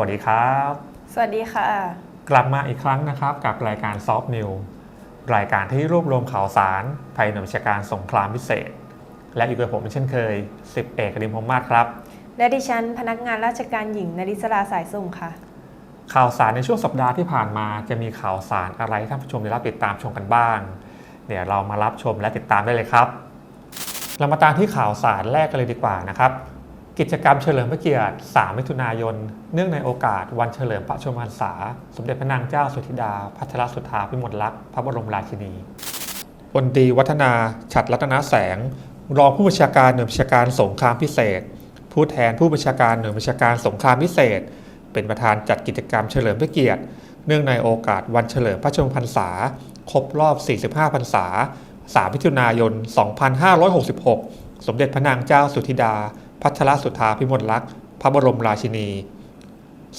วัสดีครับ สวัสดีค่ะ กลับมาอีกครั้งนะครับกับรายการซอฟต์นิวรายการที่รวบรวมข่าวสารภายในวิชาการสงครามพิเศษ และอยู่กับผมเช่นเคย10เอกริมพรหมมาศครับ และดิฉันพนักงานราชการหญิงนริศราสายส่งค่ะ ข่าวสารในช่วงสัปดาห์ที่ผ่านมาจะมีข่าวสารอะไรให้ท่านผู้ชมได้รับติดตามชมกันบ้าง เดี๋ยวเรามารับชมและติดตามได้เลยครับ เรามาตามที่ข่าวสารแรกกันเลยดีกว่านะครับ กิจกรรมเฉลิมพระเกียรติ 3 มิถุนายน เนื่องในโอกาสวันเฉลิมพระชนมพรรษา สมเด็จพระนางเจ้าสุธิดา พัทรสุธาพิมลลักษณ์ พระบรมราชินีพลตรีวัฒนา ฉัตรรัตนแสง รองผู้บัญชาการหน่วยบัญชาการสงครามพิเศษ ผู้แทนผู้บัญชาการหน่วยบัญชาการสงครามพิเศษ เป็นประธานจัดกิจกรรมเฉลิมพระเกียรติ เนื่องในโอกาสวันเฉลิมพระชนมพรรษา ครบรอบ 45 พรรษา 3 มิถุนายน 2566 สมเด็จพระนางเจ้าสุธิดา พัทรสุธาพิมลลักษณ์พระบรมราชินี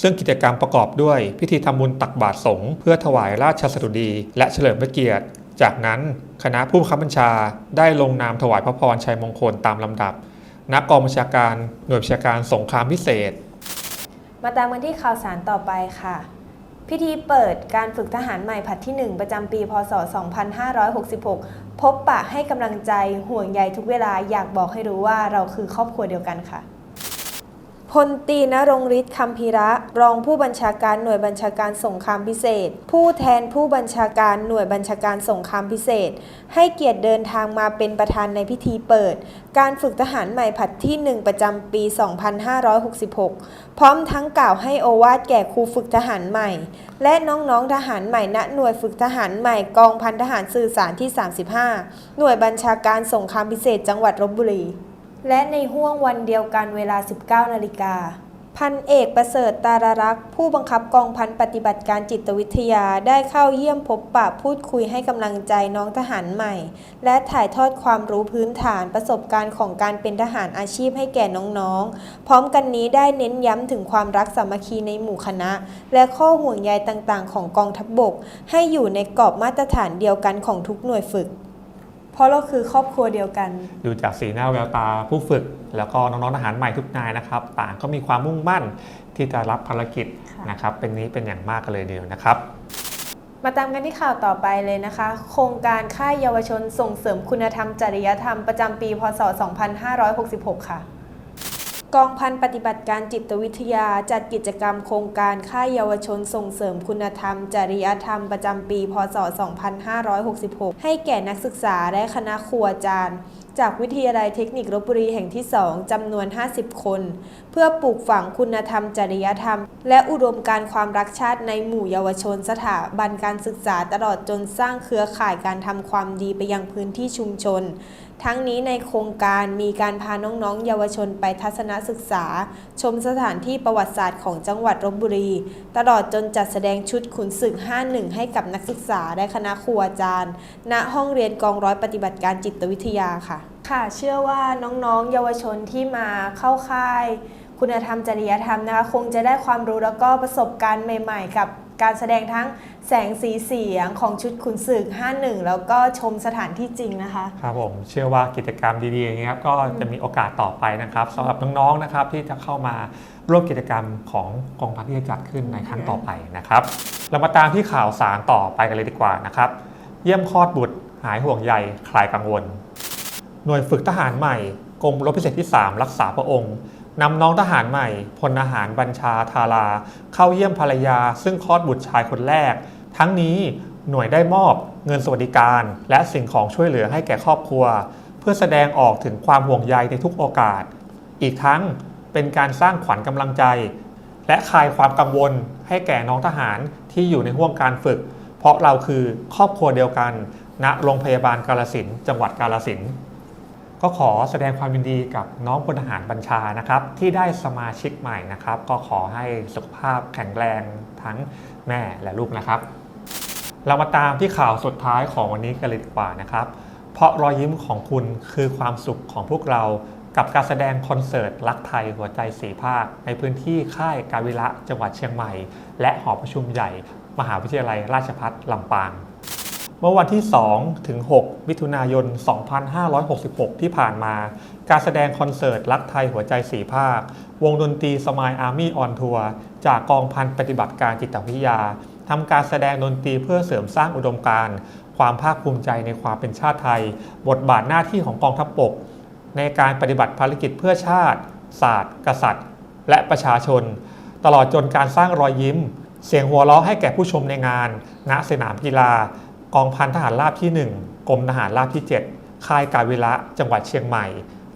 ซึ่งกิจกรรมประกอบด้วยพิธีทำบุญตักบาตรสงฆ์เพื่อถวายราชสดุดี และเฉลิมพระเกียรติ จากนั้นคณะผู้บังคับบัญชาได้ลงนามถวายพระพรชัยมงคลตามลำดับณกกองบัญชาการหน่วยบัญชาการสงครามพิเศษ มาตามกันที่ข่าวสารต่อไปค่ะพิธีเปิดการฝึกทหารใหม่ผัดที่ 1 ประจำปี พศ 2566 พบปะให้กำลังใจห่วงใยทุกเวลาอยากบอกให้รู้ว่าเราคือครอบครัวเดียวกันค่ะ พลตีนรงฤทธิ์คำพีระ รองผู้บัญชาการหน่วยบัญชาการสงครามพิเศษ ผู้แทนผู้บัญชาการหน่วยบัญชาการสงครามพิเศษ ให้เกียรติเดินทางมาเป็นประธานในพิธีเปิด การฝึกทหารใหม่ผัดที่ 1 ประจำปี 2566 พร้อมทั้งกล่าวให้โอวาทแก่ครูฝึกทหารใหม่ และน้องๆทหารใหม่ณหน่วยฝึกทหารใหม่กองพันทหารสื่อสารที่ 35 หน่วยบัญชาการสงครามพิเศษ จังหวัดลบบุรี และในห่วงวันเดียวกันเวลา 19 นาฬิกา พันเอกประเสริฐตารรักษ์ ผู้บังคับกองพันปฏิบัติการจิตวิทยาได้เข้าเยี่ยมพบปะพูดคุยให้กำลังใจน้องทหารใหม่ และถ่ายทอดความรู้พื้นฐานประสบการณ์ของการเป็นทหารอาชีพให้แก่น้องๆ พร้อมกันนี้ได้เน้นย้ำถึงความรักสามัคคีในหมู่คณะ และข้อห่วงใยต่างๆ ของกองทัพบบก ให้อยู่ในกรอบมาตรฐานเดียวกันของทุกหน่วยฝึก ราะเราคือครอบครัวเดียวกัน ดูจากสีหน้าแววตาผู้ฝึก แล้วก็น้องๆทหารใหม่ทุกนายนะครับต่างก็มีความมุ่งมั่นที่จะรับภารกิจค่ะนะครับ เป็นนี้เป็นอย่างมากกันเลยเดียวนะครับ มาตามกันที่ข่าวต่อไปเลยนะคะ โครงการค่ายเยาวชนส่งเสริมคุณธรรมจริยธรรมประจำปี พศ 2566 ค่ะ กองพันปฏิบัติการจิตวิทยาจัดกิจกรรมโครงการค่ายเยาวชนส่งเสริมคุณธรรม จริยธรรมประจำปี พศ 2566 ให้แก่นักศึกษาและคณะครูอาจารย์ จากวิทยาลัยเทคนิคลบบุรีแห่งที่ 2 จำนวน 50 คน เพื่อปลูกฝังคุณธรรม จริยธรรม และอุดมการความรักชาติในหมู่เยาวชนสถาบันการศึกษาตลอดจนสร้างเครือข่ายการทำความดีไปยังพื้นที่ชุมชน ทั้งนี้ในโครงการมีการพาน้องๆ เยาวชนไปทัศนศึกษา ชมสถานที่ประวัติศาสตร์ของจังหวัดลบบุรี ตลอดจนจัดแสดงชุดขุนศึก 51 ให้กับนักศึกษาและคณะครูอาจารย์ ณห้องเรียนกองร้อยปฏิบัติการจิตวิทยาค่ะค่ะเชื่อว่าน้องๆ เยาวชนที่มาเข้าค่าย คุณธรรมจริยธรรมนะคะคงจะได้ความรู้แล้วก็ประสบการณ์ใหม่ ๆ กับการแสดงทั้งแสงสีเสียงของชุดขุนศึก 51 แล้วก็ชมสถานที่จริงนะคะ ครับผมเชื่อว่ากิจกรรมดีๆอย่างนี้ยครับก็จะมีโอกาสต่อไปนะครับสำหรับน้องๆนะครับที่จะเข้ามาร่วมกิจกรรมของกองพันที่จะจัดขึ้นในครั้งต่อไปนะครับ เรามาตามที่ข่าวสารต่อไปกันเลยดีกว่านะครับ เยี่ยมคลอดบุตรหายห่วงใยคลายกังวล หน่วยฝึกทหารใหม่กรมรบพิเศษที่ 3 รักษาพระองค์นำน้องทหารใหม่พลทหารบัญชาธารา เข้าเยี่ยมภรรยา ซึ่งคลอดบุตรชายคนแรก ทั้งนี้หน่วยได้มอบเงินสวัสดิการ และสิ่งของช่วยเหลือให้แก่ครอบครัว เพื่อแสดงออกถึงความห่วงใยในทุกโอกาส อีกทั้งเป็นการสร้างขวัญกำลังใจ และคลายความกังวลให้แก่น้องทหารที่อยู่ในห่วงการฝึก เพราะเราคือครอบครัวเดียวกันณโรงพยาบาลกาลสินจังหวัดกาลสิน ก็ขอแสดงความยินดีกับน้องพลทหารบัญชานะครับที่ได้สมาชิกใหม่นะครับ ก็ขอให้สุขภาพแข็งแรงทั้งแม่และลูกนะครับ เรามาตามที่ข่าวสุดท้ายของวันนี้กันเลยดีกว่านะครับ เพราะรอยยิ้มของคุณคือความสุขของพวกเรากับการแสดงคอนเสิร์ตรักไทยหัวใจสีภาค ในพื้นที่ค่ายกาวิระจังหวัดเชียงใหม่ และหอประชุมใหญ่ มหาวิทยาลัยราชภัฏลำปาง เมื่อวันที่ 2 ถึง 6 มิถุนายน 2566 ที่ผ่านมา การแสดงคอนเสิร์ตรักไทยหัวใจสีภาค วงดนตรีสมายอาร์มี่ออนทัวร์จากกองพันปฏิบัติการจิตวิทยาทำการแสดงดนตรีเพื่อเสริมสร้างอุดมการณ์ ความภาคภูมิใจในความเป็นชาติไทย บทบาทหน้าที่ของกองทัพบกในการปฏิบัติภารกิจเพื่อชาติ ศาสตร์ กษัตริย์ และประชาชน ตลอดจนการสร้างรอยยิ้ม เสียงหัวเราะให้แก่ผู้ชมในงาน ณ สนามกีฬา กองพันทหารราบที่ 1กรมทหารราบที่ 7 ค่ายกาวิระจังหวัดเชียงใหม่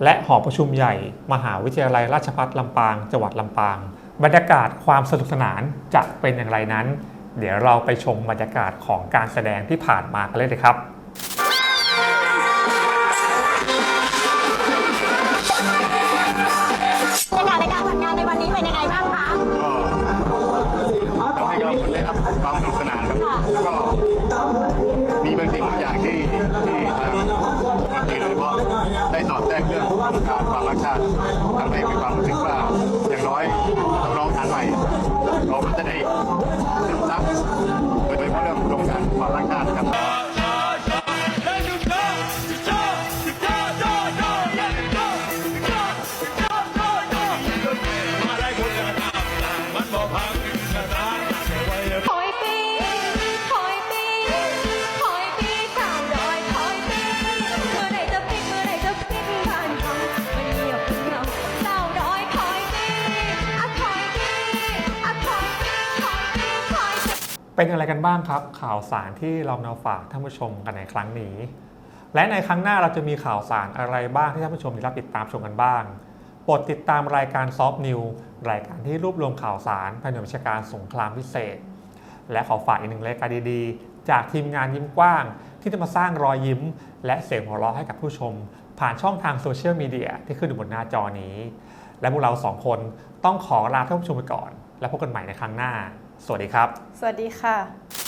และหอประชุมใหญ่ มหาวิทยาลัยราชภัฏลำปาง จังหวัดลำปาง บรรยากาศความสนุกสนานจะเป็นอย่างไรนั้น เดี๋ยวเราไปชมบรรยากาศของการแสดงที่ผ่านมากันเลยเลยครับ มีบางสิ่งบางอย่างที่ที่ทางดนตรีโดยเฉพาะได้สอดแทรกเรื่องการความรักชาติทำให้มีความรู้สึกว่า เป็นอะไรกันบ้างครับ ข่าวสารที่เรานำฝากท่านผู้ชมกันในครั้งนี้ และในครั้งหน้าเราจะมีข่าวสารอะไรบ้างที่ท่านผู้ชมได้รับติดตามชมกันบ้างโปรดติดตามรายการซอฟนิวรายการที่รวบรวมข่าวสารภายในวิชาการสงครามพิเศษ และขอฝากอีกหนึ่งรายการดีๆ จากทีมงานยิ้มกว้าง ที่จะมาสร้างรอยยิ้ม และเสียงหัวเราะให้กับผู้ชม ผ่านช่องทางโซเชียลมีเดียที่ขึ้นอยู่บนหน้าจอนี้ และพวกเราสองคนต้องขอลาท่านผู้ชมไปก่อน และพบกันใหม่ในครั้งหน้า สวัสดีครับ สวัสดีค่ะ